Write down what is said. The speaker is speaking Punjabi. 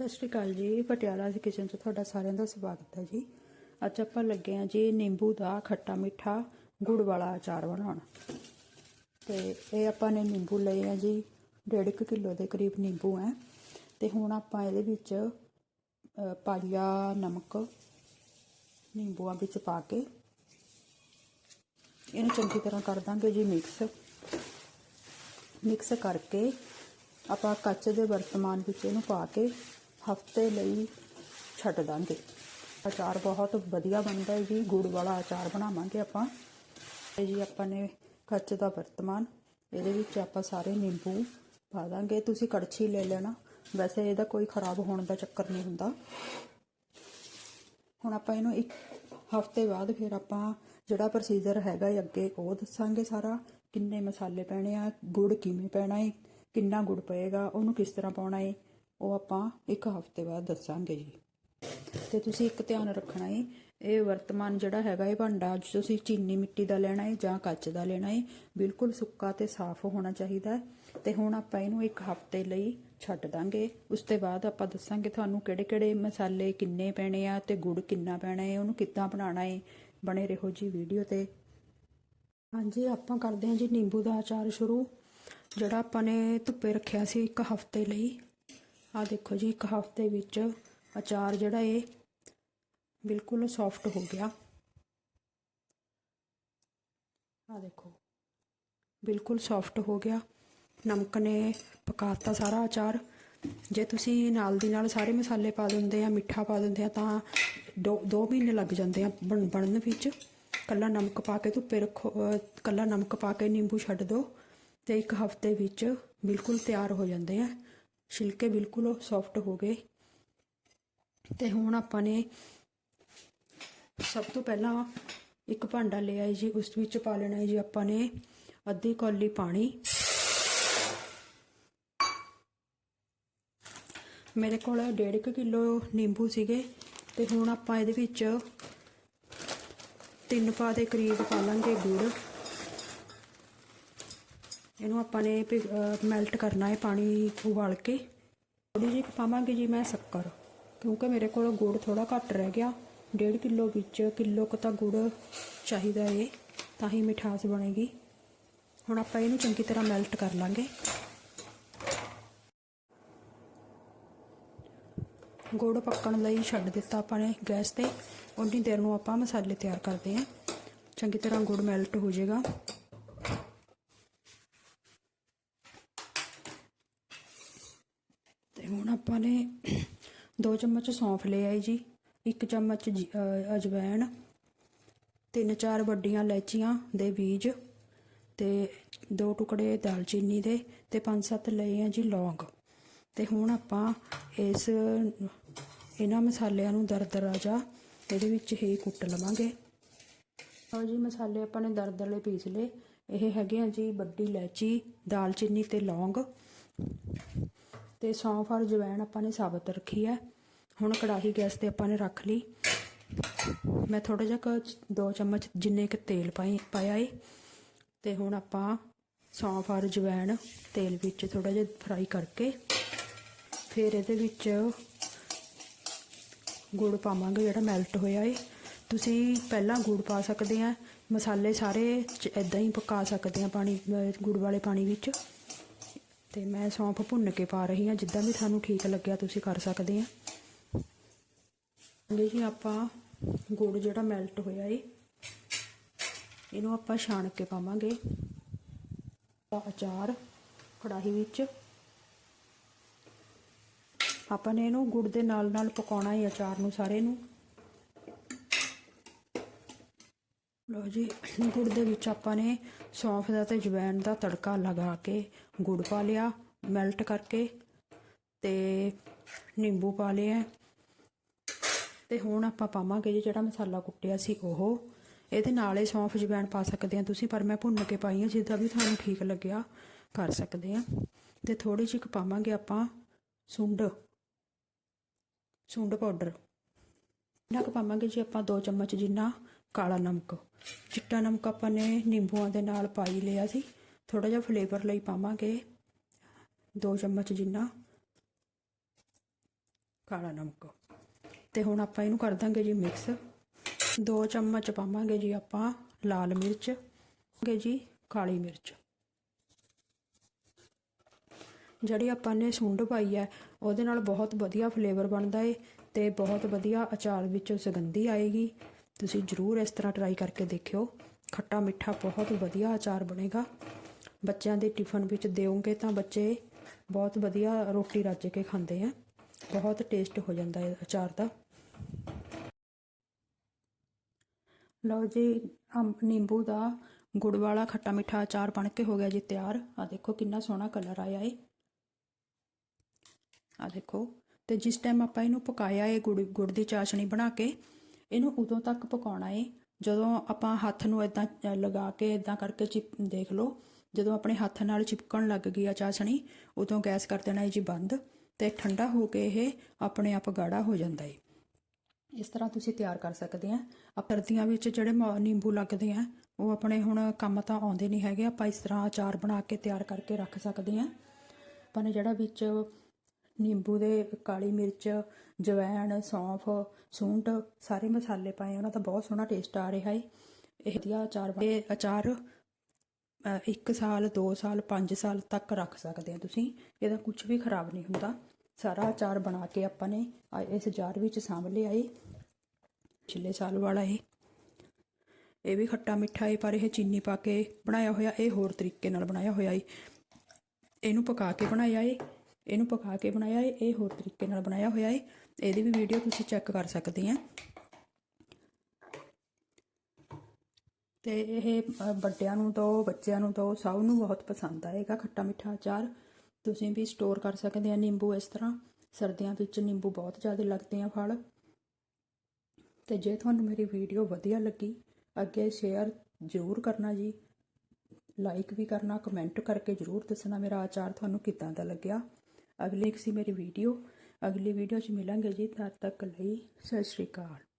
ਸਤਿ ਸ਼੍ਰੀ ਅਕਾਲ ਜੀ। ਪਟਿਆਲਾ ਦੀ ਕਿਚਨ 'ਚ ਤੁਹਾਡਾ ਸਾਰਿਆਂ ਦਾ ਸਵਾਗਤ ਹੈ ਜੀ। ਅੱਜ ਆਪਾਂ ਲੱਗੇ ਆ ਜੀ ਨਿੰਬੂ ਦਾ ਖੱਟਾ ਮਿੱਠਾ ਗੁੜ ਵਾਲਾ ਅਚਾਰ ਬਣਾਉਣ। ਤੇ ਇਹ ਆਪਾਂ ਨੇ ਨਿੰਬੂ ਲਏ ਆ ਜੀ 1.5 ਕਿਲੋ ਦੇ ਕਰੀਬ ਨਿੰਬੂ ਹੈ। ਤੇ ਹੁਣ ਆਪਾਂ ਇਹਦੇ ਵਿੱਚ ਅ, ਨਮਕ ਨਿੰਬੂਆਂ ਵਿੱਚ ਪਾ ਕੇ ਇਹਨੂੰ ਚੰਗੀ ਤਰ੍ਹਾਂ ਕਰ ਦਾਂਗੇ ਜੀ ਮਿਕਸ ਮਿਕਸ ਕਰਕੇ ਆਪਾਂ ਕੱਚ ਦੇ ਵਰਤਮਾਨ ਵਿੱਚ ਇਹਨੂੰ ਪਾ ਕੇ ਹਫ਼ਤੇ ਲਈ ਛੱਡ ਦਾਂਗੇ। ਅਚਾਰ ਬਹੁਤ ਵਧੀਆ ਬਣਦਾ ਹੈ ਜੀ, ਗੁੜ ਵਾਲਾ ਅਚਾਰ ਬਣਾਵਾਂਗੇ ਆਪਾਂ। ਇਹ ਜੀ ਆਪਾਂ ਨੇ ਕੱਚ ਦਾ ਵਰਤਮਾਨ, ਇਹਦੇ ਵਿੱਚ ਆਪਾਂ ਸਾਰੇ ਨਿੰਬੂ ਪਾ ਦਾਂਗੇ। ਤੁਸੀਂ ਕੜਛੀ ਲੈ ਲੈਣਾ। ਵੈਸੇ ਇਹਦਾ ਕੋਈ ਖਰਾਬ ਹੋਣ ਦਾ ਚੱਕਰ ਨਹੀਂ ਹੁੰਦਾ। ਹੁਣ ਆਪਾਂ ਇਹਨੂੰ ਇੱਕ ਹਫ਼ਤੇ ਬਾਅਦ ਫਿਰ ਆਪਾਂ ਜਿਹੜਾ ਪ੍ਰੋਸੀਜਰ ਹੈਗਾ ਹੈ ਅੱਗੇ ਉਹ ਦੱਸਾਂਗੇ ਸਾਰਾ। ਕਿੰਨੇ ਮਸਾਲੇ ਪੈਣੇ ਆ, ਗੁੜ ਕਿਵੇਂ ਪੈਣਾ ਹੈ ਕਿੰਨਾ ਗੁੜ ਪਏਗਾ, ਉਹਨੂੰ ਕਿਸ ਤਰ੍ਹਾਂ ਪਾਉਣਾ ਹੈ ਉਹ ਆਪਾਂ ਇੱਕ ਹਫ਼ਤੇ ਬਾਅਦ ਦੱਸਾਂਗੇ ਜੀ। ਤੇ ਤੁਸੀਂ ਇੱਕ ਧਿਆਨ ਰੱਖਣਾ ਹੈ ਇਹ ਵਰਤਮਾਨ ਜਿਹੜਾ ਹੈਗਾ ਇਹ ਭਾਂਡਾ, ਅੱਜ ਤੁਸੀਂ ਚੀਨੀ ਮਿੱਟੀ ਦਾ ਲੈਣਾ ਹੈ ਜਾਂ ਕੱਚ ਦਾ ਲੈਣਾ ਹੈ ਬਿਲਕੁਲ ਸੁੱਕਾ ਤੇ ਸਾਫ਼ ਹੋਣਾ ਚਾਹੀਦਾ ਹੈ। ਤੇ ਹੁਣ ਆਪਾਂ ਇਹਨੂੰ ਇੱਕ ਹਫ਼ਤੇ ਲਈ ਛੱਡ ਦਾਂਗੇ। ਉਸ ਤੋਂ ਬਾਅਦ ਆਪਾਂ ਦੱਸਾਂਗੇ ਤੁਹਾਨੂੰ ਕਿਹੜੇ ਕਿਹੜੇ ਮਸਾਲੇ ਕਿੰਨੇ ਪੈਣੇ ਆ ਤੇ ਗੁੜ ਕਿੰਨਾ ਪੈਣਾ ਹੈ ਉਹਨੂੰ ਕਿੱਦਾਂ ਬਣਾਉਣਾ ਹੈ ਬਣੇ ਰਹੋ ਜੀ ਵੀਡੀਓ ਤੇ। ਹਾਂਜੀ, ਆਪਾਂ ਕਰਦੇ ਹਾਂ ਜੀ ਨਿੰਬੂ ਦਾ ਅਚਾਰ ਸ਼ੁਰੂ। ਜਿਹੜਾ ਆਪਾਂ ਨੇ ਧੁੱਪੇ ਰੱਖਿਆ ਸੀ ਇੱਕ ਹਫ਼ਤੇ ਲਈ ਆ ਦੇਖੋ ਜੀ, ਇੱਕ ਹਫ਼ਤੇ ਵਿੱਚ ਅਚਾਰ ਜਿਹੜਾ ਇਹ ਬਿਲਕੁਲ ਸੌਫਟ ਹੋ ਗਿਆ। ਆ ਦੇਖੋ, ਬਿਲਕੁਲ ਸੌਫਟ ਹੋ ਗਿਆ। ਨਮਕ ਨੇ ਪਕਾਤਾ ਸਾਰਾ ਅਚਾਰ। ਜੇ ਤੁਸੀਂ ਨਾਲ ਦੀ ਨਾਲ ਸਾਰੇ ਮਸਾਲੇ ਪਾ ਦਿੰਦੇ ਆ, ਮਿੱਠਾ ਪਾ ਦਿੰਦੇ ਆ, ਤਾਂ 2 2 ਮਹੀਨੇ ਲੱਗ ਜਾਂਦੇ ਆ ਬਣ, ਬਣਨ ਵਿੱਚ। ਕੱਲਾ ਨਮਕ ਪਾ ਕੇ ਧੁੱਪੇ ਰੱਖੋ, ਅਹ ਕੱਲਾ ਨਮਕ ਪਾ ਕੇ ਨਿੰਬੂ ਛੱਡ ਦਿਓ ਤੇ ਇੱਕ ਹਫ਼ਤੇ ਵਿੱਚ ਬਿਲਕੁਲ ਤਿਆਰ ਹੋ ਜਾਂਦੇ ਆ। ਛਿਲਕੇ ਬਿਲਕੁਲ ਸੌਫਟ ਹੋ ਗਏ। ਤੇ ਹੁਣ ਆਪਾਂ ਨੇ ਸਭ ਤੋਂ ਪਹਿਲਾਂ ਇੱਕ ਭਾਂਡਾ ਲਿਆ ਹੈ ਜੀ, ਉਸ ਵਿੱਚ ਪਾ ਲੈਣਾ ਹੈ ਜੀ ਆਪਾਂ ਨੇ ਅੱਧੀ ਕੌਲੀ ਪਾਣੀ। ਮੇਰੇ ਕੋਲ 1.5 ਕਿਲੋ ਨਿੰਬੂ ਸੀਗੇ ਤੇ ਹੁਣ ਆਪਾਂ ਇਹਦੇ ਵਿੱਚ ਤਿੰਨ ਪਾ ਦੇ ਕਰੀਬ ਪਾ ਲਾਂਗੇ ਗੁੜ। ਇਹਨੂੰ ਆਪਾਂ ਨੇ ਮੈਲਟ ਕਰਨਾ ਹੈ ਪਾਣੀ ਉਬਾਲ ਕੇ। ਥੋੜੀ ਜਿਹੀ ਪਾਵਾਂਗੇ ਜੀ ਮੈਂ ਸ਼ੱਕਰ, ਕਿਉਂਕਿ ਮੇਰੇ ਕੋਲ ਗੁੜ ਥੋੜਾ ਘੱਟ ਰਹਿ ਗਿਆ। 1.5 ਕਿਲੋ ਵਿੱਚ ਕਿਲੋ ਕੁ ਤਾਂ ਗੁੜ ਚਾਹੀਦਾ ਏ, ਤਾਂ ਹੀ ਮਿਠਾਸ ਬਣੇਗੀ। ਹੁਣ ਆਪਾਂ ਇਹਨੂੰ ਚੰਗੀ ਤਰ੍ਹਾਂ ਮੈਲਟ ਕਰ ਲਾਂਗੇ। ਗੁੜ ਪੱਕਣ ਲਈ ਛੱਡ ਦਿੱਤਾ ਆਪਾਂ ਨੇ ਗੈਸ ਤੇ। ਉਨੀ ਦੇਰ ਨੂੰ ਆਪਾਂ ਮਸਾਲੇ ਤਿਆਰ ਕਰਦੇ ਹਾਂ। ਚੰਗੀ ਤਰ੍ਹਾਂ ਗੁੜ ਮੈਲਟ ਹੋ ਜਾਏਗਾ। ਹੁਣ ਆਪਾਂ ਨੇ 2 ਚਮਚ ਸੌਂਫ ਲਿਆ ਆਈ ਜੀ 1 ਚਮਚ ਜੀ- ਅਜਵਾਇਣ ਤਿੰਨ ਚਾਰ ਵੱਡੀਆਂ ਇਲਾਇਚੀਆਂ ਦੇ ਬੀਜ ਤੇ ਦੋ ਟੁਕੜੇ ਦਾਲਚੀਨੀ ਦੇ ਤੇ ਪੰਜ ਸੱਤ ਲਏ ਆ ਜੀ ਲੌਂਗ। ਤੇ ਹੁਣ ਆਪਾਂ ਇਸ, ਇਹਨਾਂ ਮਸਾਲਿਆਂ ਨੂੰ ਦਰਦਰਾ ਜਾ, ਇਹਦੇ ਵਿੱਚ ਹੀ ਕੁੱਟ ਲਵਾਂਗੇ। ਆਓ ਜੀ, ਮਸਾਲੇ ਆਪਾਂ ਨੇ ਦਰਦਲੇ ਪੀਸ ਲਏ। ਇਹ ਹੈਗੇ ਆ ਜੀ ਵੱਡੀ ਇਲਾਇਚੀ, ਦਾਲਚੀਨੀ ਤੇ ਲੌਂਗ। ਤੇ ਸੌਂਫ ਔਰ ਜਵੈਣ ਆਪਾਂ ਨੇ ਸਾਬਤ ਰੱਖੀ ਹੈ। ਹੁਣ ਕੜਾਹੀ ਗੈਸ ਤੇ ਆਪਾਂ ਨੇ ਰੱਖ ਲਈ। ਮੈਂ ਥੋੜਾ ਜਿਹਾ ਕੁ ਦੋ ਚਮਚ ਜਿੰਨੇ ਕ ਤੇਲ ਪਾਈ, ਪਾਇਆ ਏ। ਤੇ ਹੁਣ ਆਪਾਂ ਸੌਂਫ ਔਰ ਜਵੈਣ ਤੇਲ ਵਿੱਚ ਥੋੜਾ ਜਿਹਾ ਫਰਾਈ ਕਰਕੇ ਫਿਰ ਇਹਦੇ ਵਿੱਚ ਗੁੜ ਪਾਵਾਂਗੇ ਜਿਹੜਾ ਮੈਲਟ ਹੋਇਆ ਏ। ਤੁਸੀਂ ਪਹਿਲਾਂ ਗੁੜ ਪਾ ਸਕਦੇ ਆ। ਮਸਾਲੇ ਸਾਰੇ ਇਦਾਂ ਹੀ ਪਕਾ ਸਕਦੇ ਆ ਪਾਣੀ ਗੁੜ ਵਾਲੇ ਪਾਣੀ ਵਿੱਚ। ਤੇ ਮੈਂ ਸੌਂਫ ਭੁੰਨ ਕੇ ਪਾ ਰਹੀ ਹਾਂ, ਜਿੱਦਾਂ ਵੀ ਤੁਹਾਨੂੰ ਠੀਕ ਲੱਗਿਆ ਤੁਸੀਂ ਕਰ ਸਕਦੇ ਆ। ਜੀ, ਆਪਾਂ ਗੁੜ ਜਿਹੜਾ ਮੈਲਟ ਹੋਇਆ ਏ, ਇਹਨੂੰ ਆਪਾਂ ਛਾਣ ਕੇ ਪਾਵਾਂਗੇ। ਅਚਾਰ, ਕੜਾਹੀ ਵਿੱਚ। ਆਪਾਂ ਨੇ ਇਹਨੂੰ ਗੁੜ ਦੇ ਨਾਲ ਨਾਲ ਪਕਾਉਣਾ ਹੈ ਅਚਾਰ ਨੂੰ ਸਾਰੇ ਨੂੰ। ਲੋ ਜੀ, ਗੁੜ ਦੇ ਵਿੱਚ ਆਪਾਂ ਨੇ ਸੌਂਫ ਦਾ ਤੇ ਜਵੈਣ ਦਾ ਤੜਕਾ ਲਗਾ ਕੇ ਗੁੜ ਪਾ ਲਿਆ ਮੈਲਟ ਕਰਕੇ ਤੇ ਨਿੰਬੂ ਪਾ ਲਿਆ। ਤੇ ਹੁਣ ਆਪਾਂ ਪਾਵਾਂਗੇ ਜੀ ਜਿਹੜਾ ਮਸਾਲਾ ਕੁੱਟਿਆ ਸੀ ਉਹ। ਇਹਦੇ ਨਾਲ ਹੀ ਸੌਂਫ, ਜਵੈਣ ਪਾ ਸਕਦੇ ਆ ਤੁਸੀਂ, ਪਰ ਮੈਂ ਭੁੰਨ ਕੇ ਪਾਈ ਆ ਜਿੱਦਾਂ ਵੀ ਤੁਹਾਨੂੰ ਠੀਕ ਲੱਗਿਆ ਕਰ ਸਕਦੇ ਆ ਤੇ ਥੋੜੀ ਜਿਹੀ ਪਾਵਾਂਗੇ ਆਪਾਂ ਸੁੰਡ ਸੁੰਡ ਪਾਊਡਰ। ਇਹਨਾਂ ਕੁ ਪਾਵਾਂਗੇ ਜੀ ਆਪਾਂ 2 ਚਮਚ ਜਿੰਨਾ ਕਾਲਾ ਨਮਕ, ਚਿੱਟਾ ਨਮਕ ਆਪਾਂ ਨੇ ਨਿੰਬੂਆਂ ਦੇ ਨਾਲ ਪਾਈ ਲਿਆ ਸੀ। ਥੋੜਾ ਜਿਹਾ ਫਲੇਵਰ ਲਈ ਪਾਵਾਂਗੇ। 2 ਚਮਚ ਜਿੰਨਾ ਕਾਲਾ ਨਮਕ। ਤੇ ਹੁਣ ਆਪਾਂ ਇਹਨੂੰ ਕਰ ਦਾਂਗੇ ਜੀ ਮਿਕਸ 2 ਚਮਚ ਪਾਵਾਂਗੇ ਜੀ ਆਪਾਂ ਲਾਲ ਮਿਰਚ। ਪਾਵਾਂਗੇ ਜੀ ਕਾਲੀ ਮਿਰਚ। ਜਿਹੜੀ ਆਪਾਂ ਨੇ ਸੁੰਡ ਪਾਈ ਹੈ, ਉਹਦੇ ਨਾਲ ਬਹੁਤ ਵਧੀਆ ਫਲੇਵਰ ਬਣਦਾ ਏ ਤੇ ਬਹੁਤ ਵਧੀਆ ਅਚਾਰ ਵਿੱਚ ਸੁਗੰਧੀ ਆਏਗੀ। ਤੁਸੀਂ ਜ਼ਰੂਰ ਇਸ ਤਰ੍ਹਾਂ ਟਰਾਈ ਕਰਕੇ ਦੇਖਿਓ। ਖੱਟਾ ਮਿੱਠਾ ਬਹੁਤ ਵਧੀਆ ਅਚਾਰ ਬਣੇਗਾ। ਬੱਚਿਆਂ ਦੇ ਟਿਫਨ ਵਿੱਚ ਦਿਓਗੇ ਤਾਂ ਬੱਚੇ ਬਹੁਤ ਵਧੀਆ ਰੋਟੀ ਰੱਜ ਕੇ ਖਾਂਦੇ ਆ। ਬਹੁਤ ਟੇਸਟ ਹੋ ਜਾਂਦਾ ਹੈ ਅਚਾਰ ਦਾ। ਲਓ ਜੀ ਅੰਬ ਨਿੰਬੂ ਦਾ ਗੁੜ ਵਾਲਾ ਖੱਟਾ ਮਿੱਠਾ ਅਚਾਰ ਬਣ ਕੇ ਹੋ ਗਿਆ ਜੀ ਤਿਆਰ। ਆ ਦੇਖੋ ਕਿੰਨਾ ਸੋਹਣਾ ਕਲਰ ਆਇਆ ਏ। ਆ ਦੇਖੋ, ਤੇ ਜਿਸ ਟਾਈਮ ਆਪਾਂ ਇਹਨੂੰ ਪਕਾਇਆ ਏ ਗੁੜ ਗੁੜ ਦੀ ਚਾਸ਼ਣੀ ਬਣਾ ਕੇ ਇਹਨੂੰ ਉਦੋਂ ਤੱਕ ਪਕਾਉਣਾ ਏ, ਜਦੋਂ ਆਪਾਂ ਹੱਥ ਨੂੰ ਇਦਾਂ ਲਗਾ ਕੇ ਇਦਾਂ ਕਰਕੇ ਚਿਪ, ਦੇਖ ਲਓ, ਜਦੋਂ ਆਪਣੇ ਹੱਥ ਨਾਲ ਚਿਪਕਣ ਲੱਗ ਗਈ ਆ ਚਾਸ਼ਣੀ, ਉਦੋਂ ਗੈਸ ਕਰ ਦੇਣਾ ਏ ਜੀ ਬੰਦ ਤੇ ਠੰਡਾ ਹੋ ਕੇ ਇਹ ਆਪਣੇ ਆਪ ਗਾੜਾ ਹੋ ਜਾਂਦਾ ਏ। ਇਸ ਤਰ੍ਹਾਂ ਤੁਸੀਂ ਤਿਆਰ ਕਰ ਸਕਦੇ ਆ। ਆ ਸਰਦੀਆਂ ਵਿੱਚ ਜਿਹੜੇ ਮ- ਨਿੰਬੂ ਲੱਗਦੇ ਆ, ਉਹ ਆਪਣੇ ਹੁਣ ਕੰਮ ਤਾਂ ਆਉਂਦੇ ਨਹੀਂ ਹੈਗੇ, ਆਪਾਂ ਇਸ ਤਰ੍ਹਾਂ ਅਚਾਰ ਬਣਾ ਕੇ ਤਿਆਰ ਕਰਕੇ ਰੱਖ ਸਕਦੇ ਆ। ਆਪਾਂ ਨੇ ਜਿਹੜਾ ਵਿੱਚ ਨਿੰਬੂ ਦੇ, ਕਾਲੀ ਮਿਰਚ, ਜਵੈਣ, ਸੌਂਫ, ਸੂੰਠ, ਸਾਰੇ ਮਸਾਲੇ ਪਾਏ, ਉਹਨਾਂ ਦਾ ਬਹੁਤ ਸੋਹਣਾ ਟੇਸਟ ਆ ਰਿਹਾ ਹੈ ਇਹ ਵਧੀਆ ਅਚਾਰ ਬਣ- ਅਚਾਰ 1 ਸਾਲ 2 ਸਾਲ 5 ਸਾਲ ਤੱਕ ਰੱਖ ਸਕਦੇ ਆ ਤੁਸੀਂ। ਇਹਦਾ ਕੁਝ ਵੀ ਖਰਾਬ ਨਹੀਂ ਹੁੰਦਾ। ਸਾਰਾ ਅਚਾਰ ਬਣਾ ਕੇ ਆਪਾਂ ਨੇ ਇਸ ਜਾਰ ਵਿੱਚ ਸਾਂਭ ਲਿਆ ਏ। ਪਿਛਲੇ ਸਾਲ ਵਾਲਾ ਏ। ਇਹ ਵੀ ਖੱਟਾ ਮਿੱਠਾ ਏ, ਪਰ ਇਹ ਚੀਨੀ ਪਾ ਕੇ ਬਣਾਇਆ ਹੋਇਆ, ਇਹ ਹੋਰ ਤਰੀਕੇ ਨਾਲ ਬਣਾਇਆ ਹੋਇਆ ਏ। ਇਹਨੂੰ ਪਕਾ ਕੇ ਬਣਾਇਆ ਏ। ਇਹਨੂੰ ਪਕਾ ਕੇ ਬਣਾਇਆ ਏ, ਇਹ ਹੋਰ ਤਰੀਕੇ ਨਾਲ ਬਣਾਇਆ ਹੋਇਆ ਏ। ਇਹਦੀ ਵੀ ਵੀਡੀਓ ਤੁਸੀਂ ਚੈੱਕ ਕਰ ਸਕਦੇ ਆ। ਤੇ ਇਹ ਵੱਡਿਆਂ ਨੂੰ ਦੋ, ਬੱਚਿਆਂ ਨੂੰ ਦੋ, ਸਭ ਨੂੰ ਬਹੁਤ ਪਸੰਦ ਆਏਗਾ ਖੱਟਾ ਮਿੱਠਾ ਅਚਾਰ ਤੁਸੀਂ ਵੀ ਸਟੋਰ ਕਰ ਸਕਦੇ ਆ ਨਿੰਬੂ ਇਸ ਤਰ੍ਹਾਂ। ਸਰਦੀਆਂ ਵਿੱਚ ਨਿੰਬੂ ਬਹੁਤ ਜ਼ਿਆਦਾ ਲੱਗਦੇ ਆ ਫਲ। ਤੇ ਜੇ ਤੁਹਾਨੂੰ ਮੇਰੀ ਵੀਡੀਓ ਵਧੀਆ ਲੱਗੀ, ਅੱਗੇ ਸ਼ੇਅਰ ਜ਼ਰੂਰ ਕਰਨਾ ਜੀ। ਲਾਈਕ ਵੀ ਕਰਨਾ ਕਮੈਂਟ ਕਰਕੇ ਜ਼ਰੂਰ ਦੱਸਣਾ ਮੇਰਾ ਆਚਾਰ ਤੁਹਾਨੂੰ ਕਿੱਦਾਂ ਦਾ ਲੱਗਿਆ। ਅਗਲੀ ਸੀ ਮੇਰੀ ਵੀਡੀਓ ਅਗਲੀ ਵੀਡੀਓ 'ਚ ਮਿਲਾਂਗੇ ਜੀ, ਤਦ ਤੱਕ ਲਈ ਸਤਿ ਸ਼੍ਰੀ ਅਕਾਲ।